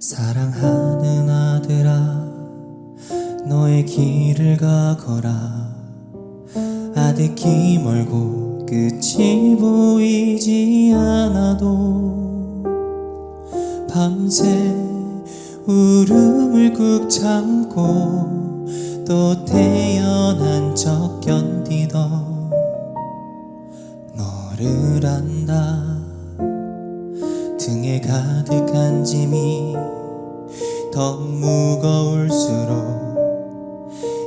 사랑하는 아들아 너의 길을 가거라. 아득히 멀고 끝이 보이지 않아도 밤새 울음을 꾹 참고 또 태어난 척 견디던 너를 안다. 가득한 짐이 더 무거울수록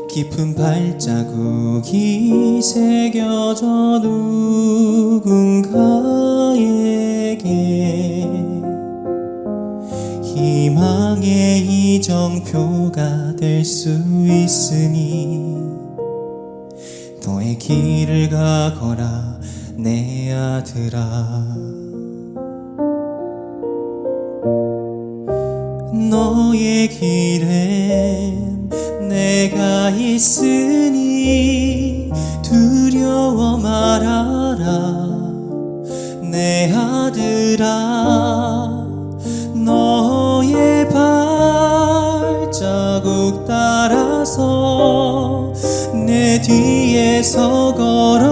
깊은 발자국이 새겨져 누군가에게 희망의 이정표가 될 수 있으니 너의 길을 가거라 내 아들아 너의 길엔 내가 있으니 두려워 말아라. 내 아들아 너의 발자국 따라서 내 뒤에서 걸어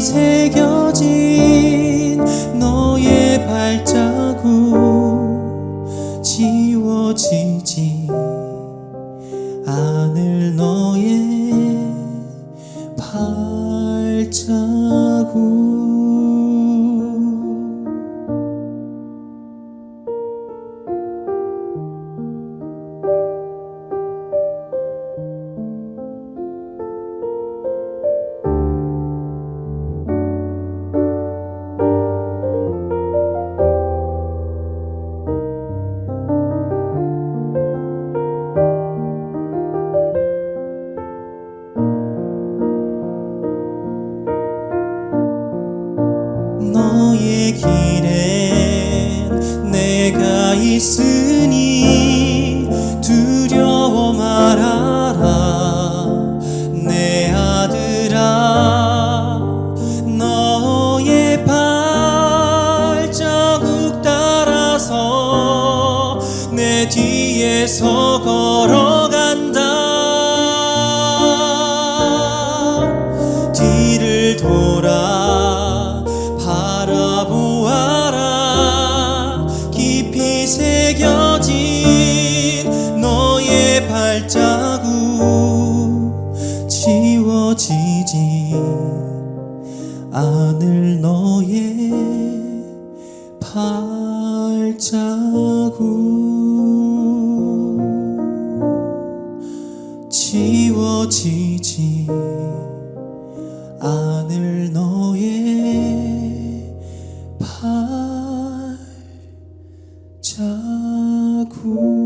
새겨진 너의 발자국 지워지지 너의 길엔 내가 있으니 두려워 말아라. 내 아들아 너의 발자국 따라서 내 뒤에서 걸어 지지 않을 너의 발자국. 지워지지 않을 너의 발자국.